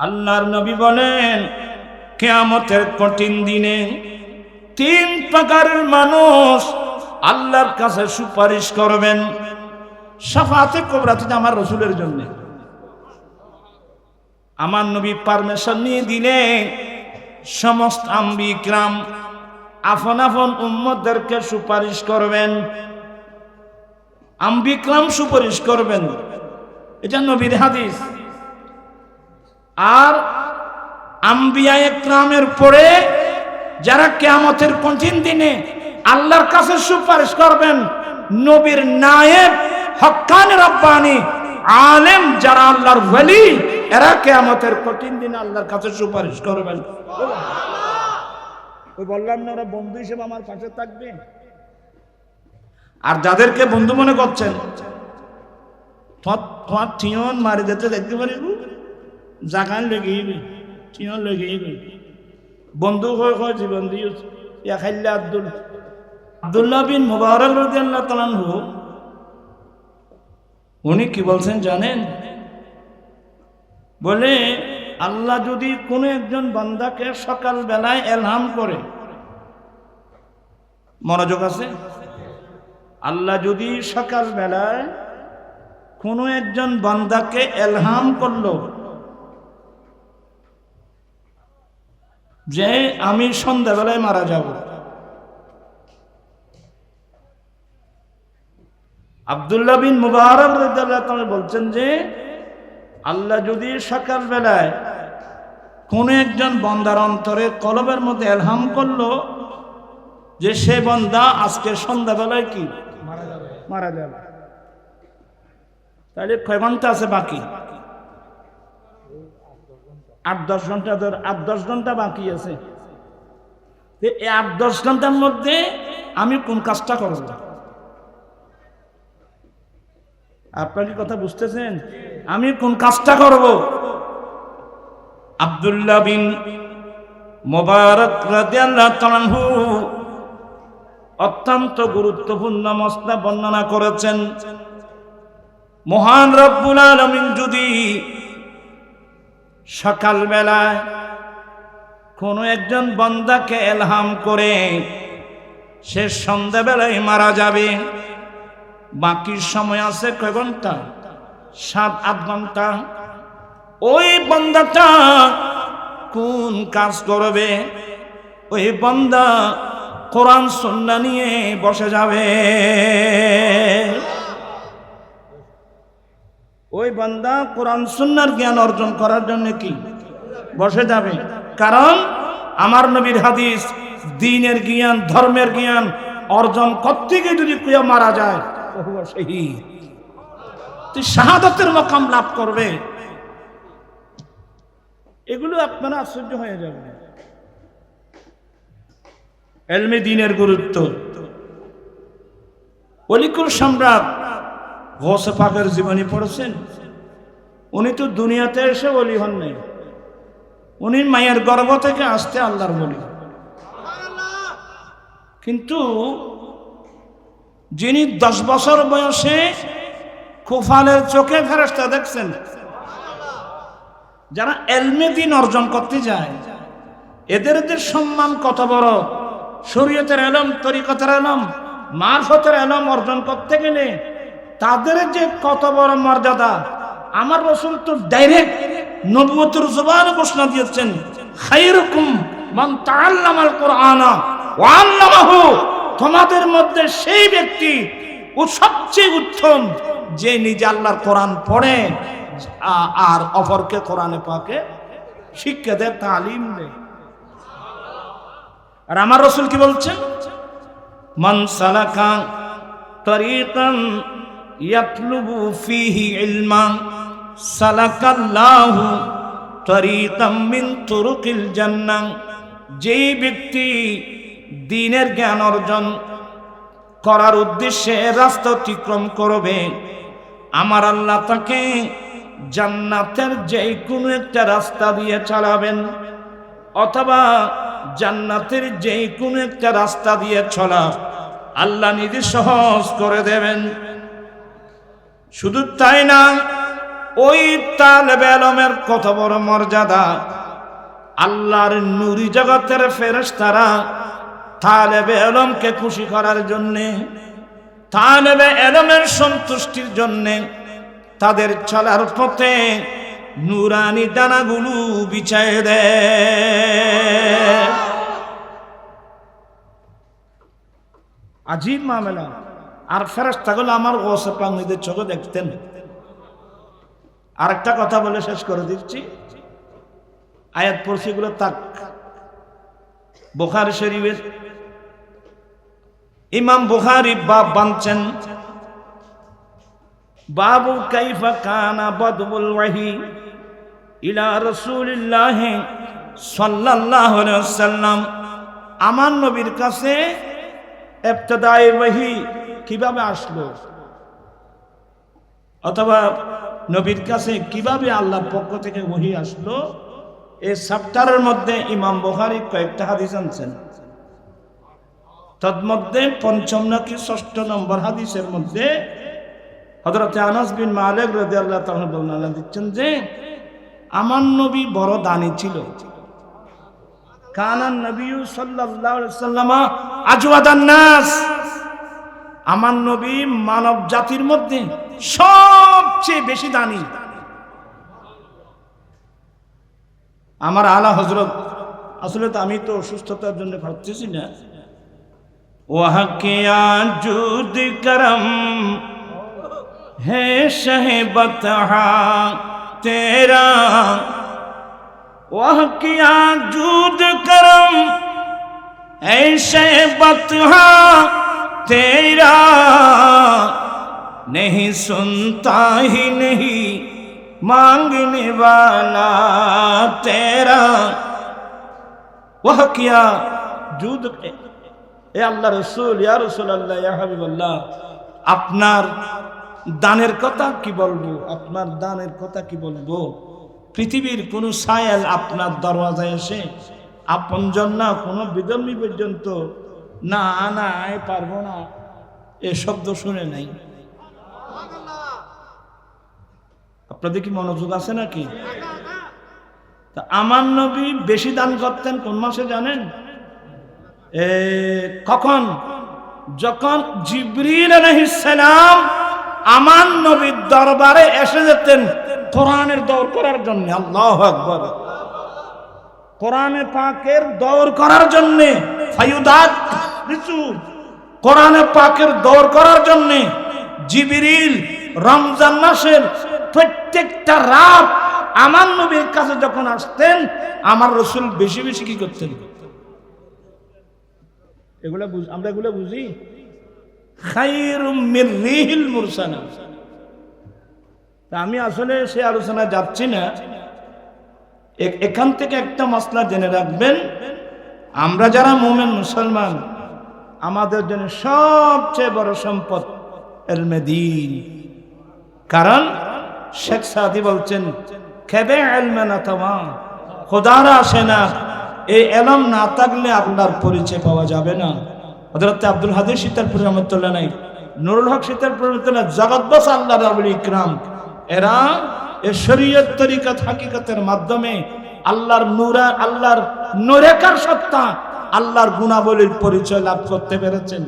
আল্লাহর নবী বলেন, কেয়ামতের কঠিন দিনে তিন প্রকারের মানুষ আল্লাহর কাছে সুপারিশ করবেন, সাফাতে কোবরাতে আমার রসুলের জন্য। আমার নবী পারমিশন নিয়ে দিলে সমস্ত আম্বিক্রাম আফন আফন উম্মতদেরকে সুপারিশ করবেন, আম্বিক্রাম সুপারিশ করবেন। এটা নবীর হাদিস। আর আম্বিয়া একরামের পরে যারা কেয়ামতের কঠিন দিনে আল্লাহর কাছে সুপারিশ করবেন নবীর নায়েব হক্কান রব্বানি আলেম যারা আল্লাহর ওয়ালি এরা কেয়ামতের কঠিন দিনে আল্লাহর কাছে সুপারিশ করবেন। ওই বললাম না ওরা বন্ধু হিসেবে আমার পাশে থাকবে। আর যাদেরকে বন্ধু মনে করছেন তোমার ঠিয়ন মারি যেতে দেখতে পারি জাগান লেগে ঠিয়ন লেগে বন্ধু হয়ে হয় জীবন দিয়ে খাইলে আব্দুল, আব্দুল্লাহ বিন মুবারক তাআলা আনহু। উনি কি বলছেন জানেন? বলে, আল্লাহ যদি কোনো একজন বান্দাকে সকাল বেলায় এলহাম করে, মনোযোগ আছে? আল্লাহ যদি সকাল বেলায় কোনো একজন বান্দাকে এলহাম করল যে আমি সন্ধ্যাবেলায় মারা যাব। আবদুল্লাহ বিন মুবারক রাদিয়াল্লাহু বলছেন যে, আল্লাহ যদি সকাল বেলায় কোন একজন বন্দার অন্তরে কলবের মধ্যে এলহাম করল যে সে বন্দা আজকে সন্ধ্যাবেলায় কি? মারা যাবে। মারা যাবে। তাহলে কয় ঘণ্টা আছে বাকি? আট দশ ঘণ্টা ধর, আট দশ ঘণ্টা বাকি আছে। এই আট দশ ঘণ্টার মধ্যে আমি কোন কাজটা করব? আপনার কি কথা বুঝতেছেন? আমি কোন কাজটা করব? আব্দুল্লাহ বিন মোবারক অত্যন্ত গুরুত্বপূর্ণ মসলা বর্ণনা করেছেন। মহান রব্বুল আলামিন যদি সকালবেলায় কোনো একজন বন্দাকে এলহাম করে সে সন্ধ্যাবেলায় মারা যাবে। বাকি সময় আছে কয় ঘণ্টা? সাত, আট ঘণ্টা। ওই বন্দাটা কোন কাজ করবে? ওই বন্দা কোরআন, সন্না নিয়ে বসে যাবে। ওই বান্দা কোরআন সুন্নার জ্ঞান অর্জন করার জন্য কি? বসে যাবে। কারণ আমার নবীর হাদিস, দিনের জ্ঞান, ধর্মের জ্ঞান অর্জন করতে গিয়ে যদি কেউ মারা যায় তুই শাহাদতের মকাম লাভ করবে। এগুলো আপনারা আশ্চর্য হয়ে যাবে এলমে দিনের গুরুত্ব। অলিকুল সম্রাট ঘোষে পাকের জীবনী পড়েছেন। উনি তো দুনিয়াতে এসে বলি হন নাই। উনি মায়ের গর্ভ থেকে আসতে আল্লাহর বলি। কিন্তু যিনি দশ বছর বয়সে কুফালের চোখে ফেরস্তা দেখছেন, যারা এলমে দিন অর্জন করতে যায় এদের সম্মান কত বড়। শরীয়তের এলম, তরিকতের এলম, মারফতের এলম অর্জন করতে গেলে তাদের যে কত বড় মর্যাদা, আমার রসুল তো ডাইরেক্ট নবুয়তের জবান ঘোষণা দিয়েছেন খাইরুকুম মান তাআল্লামাল কোরআনা ওয়া আল্লামাহু। তোমাদের মধ্যে সেই ব্যক্তি ও সবচেয়ে উত্তম, যে নিজে আল্লাহর কোরআন পড়ে আর অপরকে কোরআনে পাকে শিক্ষা দেয়, তালিম দেয়। আর আমার রসুল কি বলছেন? মান সালাকা তরিকান ইয়াতলুবু ফিহি ইলমান সালাকাল্লাহু তরিকাম মিন তুরুকিল যেই ব্যক্তি দিনের জ্ঞান অর্জন করার উদ্দেশ্যে রাস্তা অতিক্রম করবে, আমার আল্লাহ তাকে জান্নাতের যে কোনো একটা রাস্তা দিয়ে চালাবেন, অথবা জান্নাতের যে কোনো একটা রাস্তা দিয়ে চলা আল্লাহ নিজে সহজ করে দেবেন। শুধু তাই না, ওই তালেবে আলমের কত বড় মর্যাদা। আল্লাহর নুরি জগতের ফেরেশতারা তালেবে আলমকে খুশি করার জন্যে, তালেবে আলমের সন্তুষ্টির জন্যে তাদের চলার পথে নুরানি ডানাগুলো বিছায় দেয়। আজীব মামেলা। আর ফেরেস্তাগুলো আমার ওসে পাঙ্গিদের চোখে দেখতেন। আর একটা কথা বলে শেষ করে দিচ্ছি। আয়াত পড়ছি গুলো তাক বোখারি শরীফের ইমাম বুখারি বাব বানছেন। বাবু কাইফা কানা বদবুল ওয়াহি ইলা রাসূলিল্লাহ সাল্লাল্লাহু আলাইহি ওয়াসাল্লাম। আমার নবীর কাছে ইবতদায়ে ওয়াহি কীভাবে আসলো? অথবা নবীর কাছে কীভাবে আল্লাহ পক্ষ থেকে ওহি আসলো? এই চ্যাপ্টারের মধ্যে ইমাম বহারি কয়েকটা হাদিস আনছেন। তন্মধ্যে পঞ্চম নাকি ষষ্ঠ নম্বর হাদিসের মধ্যে হজরত আনাস বিন মালিক রাদিয়াল্লাহু তাআলা বর্ণনা দিচ্ছেন যে, আমার নবী বড় দানি ছিল। কানান নবী আলাইহি সাল্লাম আজওয়াদান নাস আমার নবী মানব জাতির মধ্যে সবচেয়ে বেশি দানি আমার আলা হজরত আসলে তো আমি তো সুস্থতার জন্য ভাবতেছি না। ওয়াহকিয়া যুদ করম, হে শহেবত তেরা। করম तेरा नहीं सुनता ही नहीं मांगने वाला तेरा वह किया जूद এ আল্লাহ রসুল ইয়া রসুল আল্লাহ ইয়া হাবিবাল্লাহ আপনার দানের কথা কি বলবো আপনার দানের কথা কি বলবো পৃথিবীর কোন সায়াল আপনার দরওয়াজায় এসে আপনজন না কোনো বিধর্মী পর্যন্ত না না পারব না। এ শব্দ শুনে নাই। আপনাদের কি মনোযোগ আছে নাকি? তা আমার নবী বেশি দান করতেন কোন মাসে জানেন? এ, কখন? যখন জিবরিল আলহিসাম আমার নবীর দরবারে এসে যেতেন কোরআনের দৌড় করার জন্য। আল্লাহ আকবর। কোরআনে পাকের দৌড় করার জন্য ফায়ুদাত কোরআনে পাকের দৌড় করার জন্য জিবিরিল, রমজান মাসের প্রত্যেকটা রাত আমার নবীর কাছে যখন আসতেন, আমার রসুল বেশি বেশি কি করতেন? এগুলা আমরা এগুলো বুঝি? আমি আসলে সে আলোচনা যাচ্ছি না। এখান থেকে একটা মশলা জেনে রাখবেন, আমরা যারা মোমেন মুসলমান, আমাদের জন্য সবচেয়ে বড় সম্পদ এলমেদিন। কারণ শেখ সাদি বলছেন, খেবে এলমেনা তোমা খোদারা আসে না, এই এলম না থাকলে আপনার পরিচয় পাওয়া যাবে না। হজরত আব্দুল হাদির শীতারপুর রহমতুল্লাহ নাই নুরুল হক শীতারপুর রহমতুল্লাহ জগৎবস আল্লাহ রাবুল ইকরাম, এরা এ শরীয়ত তরিকত হাকিকতের মাধ্যমে আল্লাহর নুরা, আল্লাহর নরেকার সত্তা, আল্লাহর গুণাবলীর পরিচয় লাভ করতে পেরেছেন।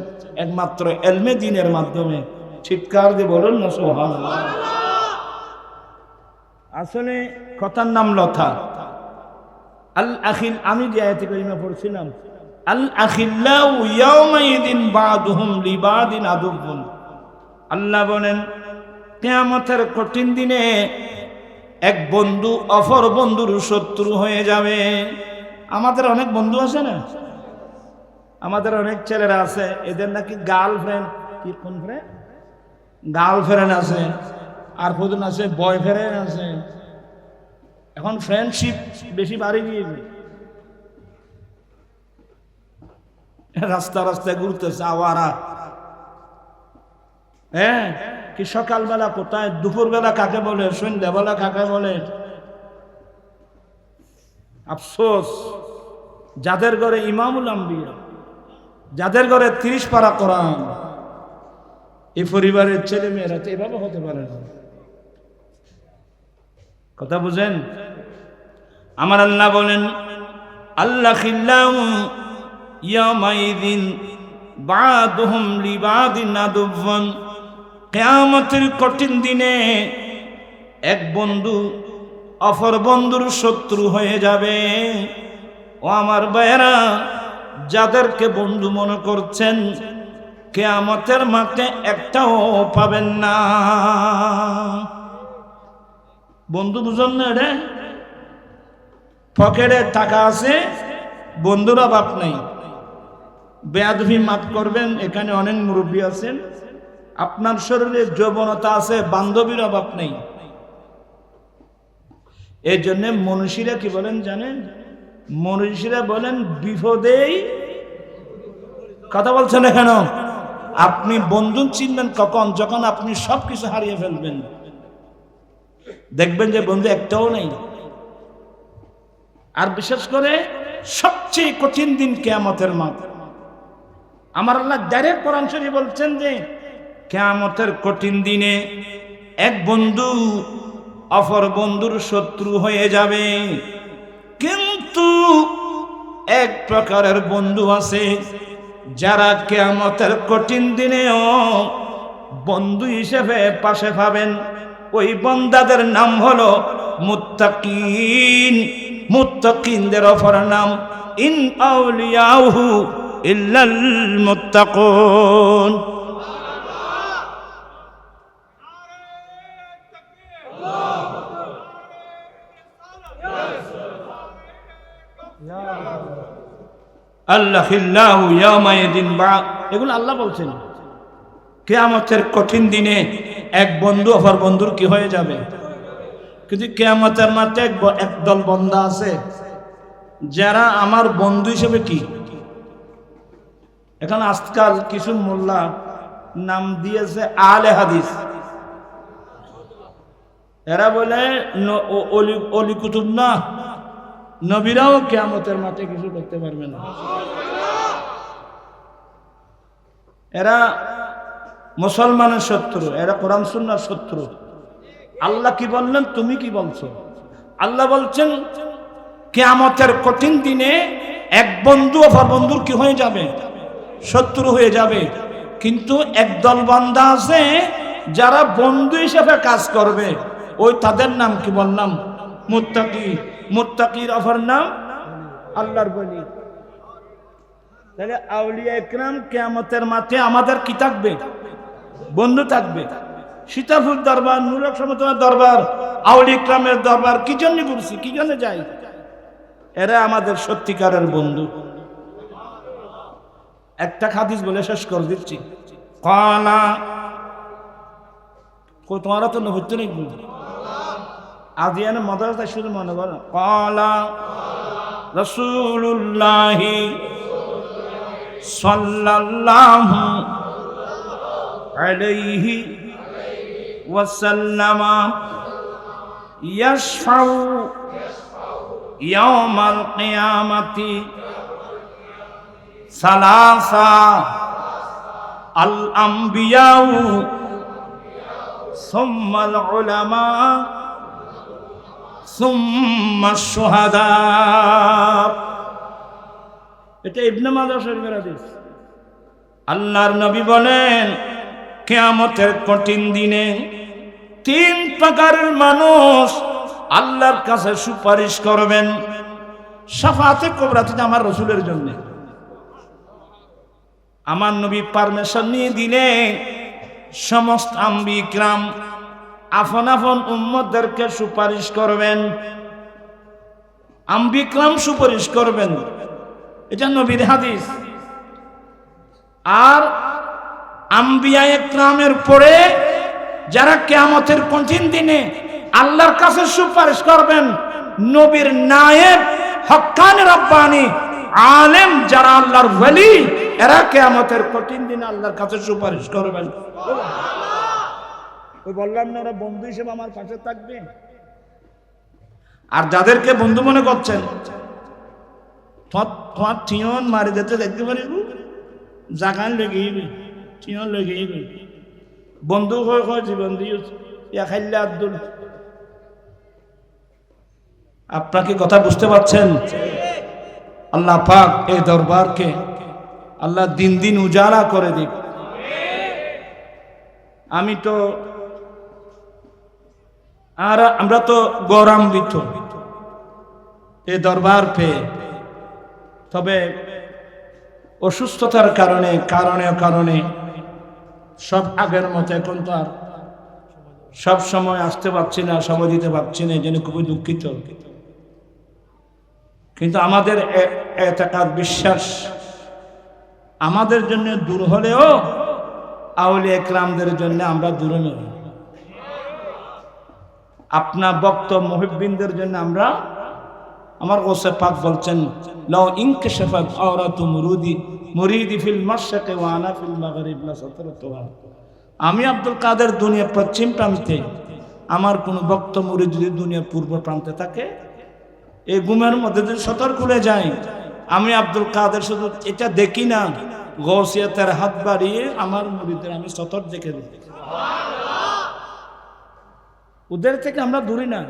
একমাত্র এলমে দিনের মাধ্যমে। চিৎকার দিয়ে বলুন না সোহান আসলে কথার নাম লথা আল আখিল, আমি যে আয়াতে করিমা পড়ছিলাম, আল আখিল্লাউ ইয়াউমাইদিন বাদুহুম লিবাদিন আদুবুন আল্লাহ বলেন, কিয়ামতের কঠিন দিনে এক বন্ধু অপর বন্ধুর শত্রু হয়ে যাবে। আমাদের অনেক বন্ধু আছে না? আমাদের অনেক ছেলেরা আছে, এদের নাকি গার্লফ্রেন্ড কি, কোন ফ্রেন্ড গার্লফ্রেন্ড আছে, আর কজন আছে বয়ফ্রেন্ড আছে। এখন ফ্রেন্ডশিপ বেশি বাড়ি গিয়েছে রাস্তা রাস্তায় ঘুরতেছে আওয়ারা। হ্যাঁ? কি সকালবেলা কোথায়? দুপুরবেলা কাকে বলে? সন্ধ্যাবেলা কাকে বলে? আফসোস। যাদের ঘরে ইমামুল আম্বিয়া, যাদের ঘরে তিরিশ পারা কোরআন, এই পরিবারের ছেলে মেয়েরা তো এভাবে হতে পারে না। কথা বুঝেন? আমার আল্লাহ বলেন, আল্লাহ খিল্লাম ইয়ামাইদিন বাদুহুম লিবাদিন আদুবন কেয়ামতের কঠিন দিনে এক বন্ধু, অপর বন্ধুর শত্রু হয়ে যাবে। ও আমার ভাইয়েরা, যাদেরকে বন্ধু মনে করছেন, কেয়ামতের মাঠে একটাও পাবেন না। বন্ধু বুঝুন না রে? পকেটে টাকা আছে, বন্ধুর অভাব নেই। বেয়াদভি মাফ করবেন, এখানে অনেক মুরব্বী আছেন। আপনার শরীরে যৌবনতা আছে, বান্ধবীর অভাব নেই। এই জন্য মনীষীরা কি বলেন জানেন? মনীষীরা বলেন, বিপদেই কথা বলছেন কেন? আপনি বন্ধু চিনবেন কখন? যখন আপনি সবকিছু হারিয়ে ফেলবেন। দেখবেন যে বন্ধু একটাও নেই। আর বিশেষ করে সবচেয়ে কঠিন দিন কেয়ামতের মাঠ। আমার আল্লাহ ডাইরেক্ট শরীফ বলছেন যে কেয়ামতের কঠিন দিনে এক বন্ধু অপর বন্ধুর শত্রু হয়ে যাবে। কিন্তু এক প্রকারের বন্ধু আছে যারা কেয়ামতের কঠিন দিনেও বন্ধু হিসেবে পাশে পাবেন। ওই বন্দাদের নাম হলো মুত্তাকিন। মুত্তাকিনদের অপর নাম, ইন আউলিয়াহু ইল্লাল মুত্তাকুন। আল্লাহ ইয়ামাইদিন বা। এগুলো আল্লাহ বলছেন। কেয়ামতের কঠিন দিনে এক বন্ধু অপর বন্ধুর কি হয়ে যাবে? কিন্তু কেয়ামতের মাঠে এক একদল বন্ধা আছে। যারা আমার বন্ধু হিসেবে কি? এখন আজকাল কিছু মোল্লা নাম দিয়েছে আলে হাদিস। এরা বলে অলি কুতুব না। নবীরাও কেয়ামতের মাঠে কিছু করতে পারবে না। এরা মুসলমানের শত্রু, এরা কোরআন সুন্নার শত্রু। আল্লাহ কি বললেন? তুমি কি বলছো? আল্লাহ বলছেন, কেয়ামতের কঠিন দিনে এক বন্ধু অপর বন্ধুর কি হয়ে যাবে? শত্রু হয়ে যাবে। কিন্তু একদল বান্দা আছে, যারা বন্ধু হিসেবে কাজ করবে। ওই তাদের নাম কি বললাম? মুত্তাকি। মুত্তাকির অপর নাম? আল্লাহর বলি। তাহলে আউলিয়া ইকরাম কেয়ামতের মাঠে আমাদের কি থাকবে? বন্ধু থাকবে। সীতাফুল দরবার নুরক সমতলার দরবার আউলি ইকরামের দরবার, কি জন্য ঘুরছি, কি জন্য যাই? এরা আমাদের সত্যিকারের বন্ধু। একটা খাদিস বলে শেষ করে দিচ্ছি। কলা কো তোমারা তো হচ্ছে নাকি আজ এনে মাদ্রাসা শুধু মনে করো কলা রসুল্লাহি সাল্লাল্লাহু আলাইহি ওয়াসাল্লাম ইয়াশফাউ ইয়াউমাল কিয়ামাতি সালাসা আল আম্বিয়াউ সুম্মাল উলামা সুম্মা শুহাদা এটা ইবনে আল্লাহর নবী বলেন, কেয়ামতের কঠিন দিনে তিন প্রকারের মানুষ আল্লাহর কাছে সুপারিশ করবেন, সাফাতে কোবরাতে আমার রসুলের জন্য। আমার নবী পারমিশন নিয়ে দিলে সমস্ত আম্বিক্রাম আফন আফন উম্মতদেরকে সুপারিশ করবেন। আম্বিক্রাম সুপারিশ করবেন। এটা নবীর হাদিস। আর আম্বিয়া পরে যারা কেয়ামতের কঠিন দিনে আল্লাহর কাছে সুপারিশ করবেন, নবীর নায়েব হক্কান রব্বানি, আলেম যারা আল্লাহর ওয়ালি, এরা কেয়ামতের কঠিন দিনে আল্লাহর কাছে সুপারিশ করবেন। ওই বললাম না, ওরা বন্ধু হিসেবে আমার পাশে থাকবে। আর যাদেরকে বন্ধু মনে করছেন টিয়ন মারি যেতে দেখতে পারি জাগান লেগে যাবে টিয়ন লেগে যাবে বন্ধু হয়ে হয় জীবন দিয়ে ইয়া খাইলে আব্দুল। আপনাকে কথা বুঝতে পারছেন? আল্লাহ পাক এই দরবারকে আল্লাহ দিন দিন উজালা করে দিক। আমি তো আর আমরা তো গৌরান্বিত। এ দরবার পেয়ে। তবে অসুস্থতার কারণে কারণে কারণে সব আগের মতো এখন তো আর সব সময় আসতে পারছি না, সময় দিতে পারছি না জন্য খুবই দুঃখিত। কিন্তু আমাদের এটাকার বিশ্বাস আমাদের জন্য দূর হলেও আউলি একরামদের জন্য আমরা দূরে নই। আপনার বক্ত মহিবিনদের জন্য আমরা আমার গোসে পাক বলছেন মুরুদি আমি আব্দুল কাদের দুনিয়া পশ্চিম প্রান্তে, আমার কোন বক্ত মুরিদ যদি দুনিয়া পূর্ব প্রান্তে থাকে, এই গুমের মধ্যে যদি সতর্ক খুলে যায়, আমি আব্দুল কাদের শুধু এটা দেখি না গৌসিয়াতের হাত বাড়িয়ে আমার মুরিদের আমি সতর্ক দেখে দিই। ওদের থেকে আমরা দূরে না।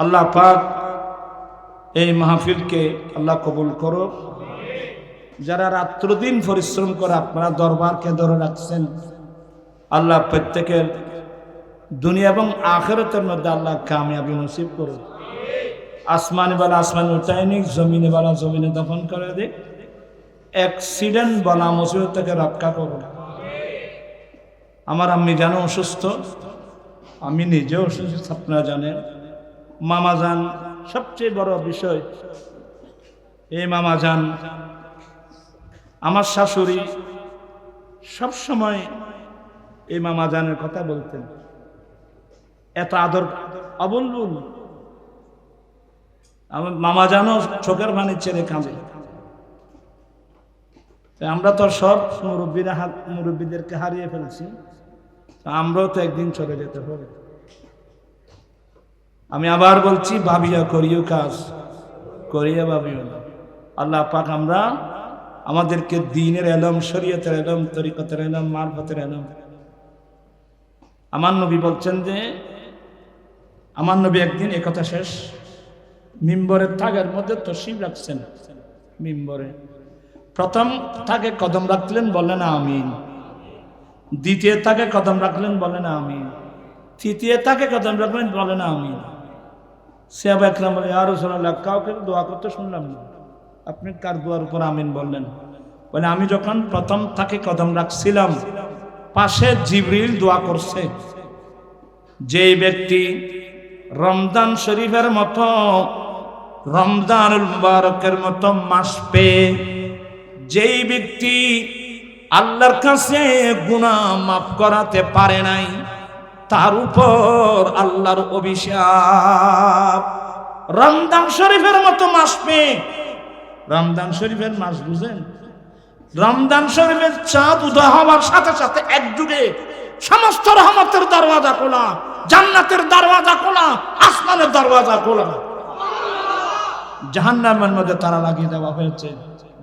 আল্লাহ পাক এই মাহফিলকে আল্লাহ কবুল করো যারা রাত্রদিন পরিশ্রম করে আপনারা দরবারকে ধরে রাখছেন, আল্লাহ প্রত্যেকের দুনিয়া এবং আখেরতের মধ্যে আল্লাহ কামিয়াবি নসিব করো আসমানি বালা আসমান উঠায় নিক, জমিনে বালা জমিনে দফন করে দিক। অ্যাক্সিডেন্ট বলা মুসিবত থেকে রক্ষা করো আমার আম্মি জানো অসুস্থ আমি নিজেও অসুস্থ আপনারা জানেন। মামা যান, সবচেয়ে বড় বিষয়, এই মামা যান, আমার শাশুড়ি সব সময় এই মামা জানের কথা বলতেন। এত আদর অবলবুল আমার মামা জানো চোখের পানি ছেড়ে কাঁদে। আমরা তো সব মুরব্বীরা মুরব্বীদেরকে হারিয়ে ফেলছি। আমরাও তো একদিন চলে যেতে হবে। আমি আবার বলছি, ভাবিয়া করিও কাজ, করিয়া ভাবিও না। আল্লাহ পাক আমরা আমাদেরকে দিনের এলম, শরীয়তের এলম, তরিকতের এলম, মারফতের এলম। আমার নবী বলছেন যে, আমার নবী একদিন একথা শেষ মিম্বরের থাকের মধ্যে তসিব রাখছেন। মিম্বরে। প্রথম থাকে কদম রাখলেন বলেন আমিন। দ্বিতীয় তাকে কদম রাখলেন বলেন আমি। তৃতীয় তাকে কদম রাখলেন বলেন আমিন সিয়াব একরাম বলে আর রসুল্লাহ কাউকে দোয়া করতে শুনলাম না। আপনি কার দোয়ার উপর আমিন বললেন? বলে, আমি যখন প্রথম তাকে কদম রাখছিলাম, পাশে জিবরিল দোয়া করছে। যেই ব্যক্তি রমজান শরীফের মতো, রমজানুল মতো মাস পেয়ে, যেই ব্যক্তি আল্লাহর কাছে গুনাহ মাফ করাতে পারে নাই। তার উপর আল্লাহর অভিশাপ। রমদান শরীফের মতো মাস পেয়ে, রমজান শরীফের মাস বুঝেন? রমদান শরীফের চাঁদ উদয় হওয়ার সাথে সাথে একযুগে সমস্ত রহমতের দরওয়াজা খোলা, জান্নাতের দরওয়াজা খোলা, আসমানের দরওয়াজা খোলা। জাহান্নামের মধ্যে তারা লাগিয়ে দেওয়া হয়েছে।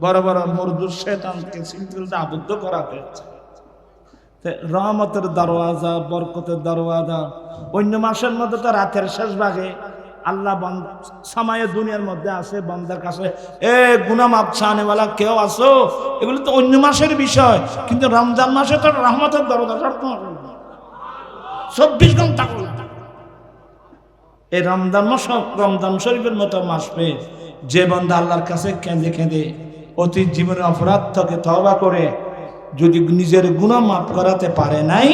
বড় বড় মরদুর শেতানকে সিলসিলতে আবদ্ধ করা হয়েছে। রহমতের দরওয়াজা, বরকতের দরওয়াজা, অন্য মাসের মধ্যে তো রাতের শেষ ভাগে আল্লাহ সময়ে দুনিয়ার মধ্যে আছে, বন্দার কাছে, এ, গুনা মাপ ছানেওয়ালা, কেউ আসো এগুলো তো অন্য মাসের বিষয়, কিন্তু রমজান মাসে তো রহমতের শর্ত চব্বিশ ঘণ্টা এই রমজান মাস রমজান শরীফের মতো মাস পেয়ে যে বন্ধা আল্লাহর কাছে কেঁদে কেঁদে অতীত জীবনের অপরাধ থেকে তবা করে যদি নিজের গুণা মাফ করাতে পারে নাই,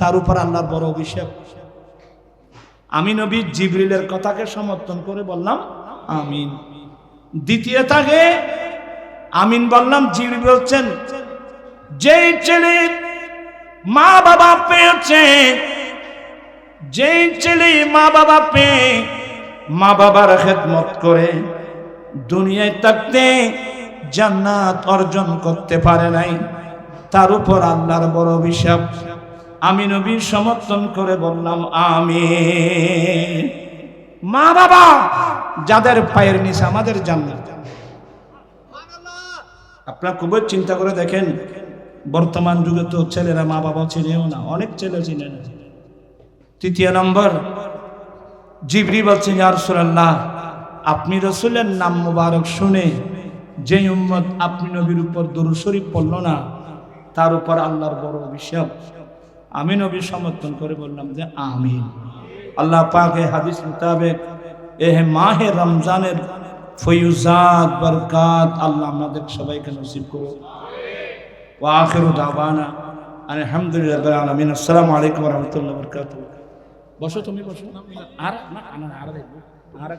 তার উপর আল্লাহর বড় অভিষেক। আমি নবী জিবরিলের কথাকে সমর্থন করে বললাম, আমিন। দ্বিতীয় তাকে আমিন বললাম, জিবরিল বলছেন, যেই ছেলে মা বাবা পেয়েছে, যেই ছেলে মা বাবা পেয়ে মা বাবার খেদমত করে দুনিয়ায় থাকতে জান্নাত অর্জন করতে পারে নাই। তার উপর আল্লাহর বড় অভিশাপ। আমি নবীর সমর্থন করে বললাম আমি মা বাবা, যাদের পায়ের নিচে আমাদের জান্নাত। আপনারা খুবই চিন্তা করে দেখেন, বর্তমান যুগে তো ছেলেরা মা বাবা চিনেও না, অনেক ছেলে চিনে না। তৃতীয় নম্বর জিবরি বলছেন, ইয়া রাসূলুল্লাহ, আপনি রসুলের নাম মুবারক শুনে যে উম্মত আপনি নবীর উপর দরুদ শরীফ পড়ল না, তার উপর আল্লাহর বড় অভিশাপ। আমি নবী সমর্থন করে বললাম যে আমিন। আল্লাহ পাকে হাদিস মোতাবেক এ মাহে রমজানের ফয়ুজাত, বরকাত আল্লাহ আমাদের সবাইকে নসিব করো ও আখের দাবানা আলহামদুলিল্লাহ আলমিন। আসসালামু আলাইকুম রহমতুল্লাহ বরকাত বসো তুমি, বসো। আর আর আর আর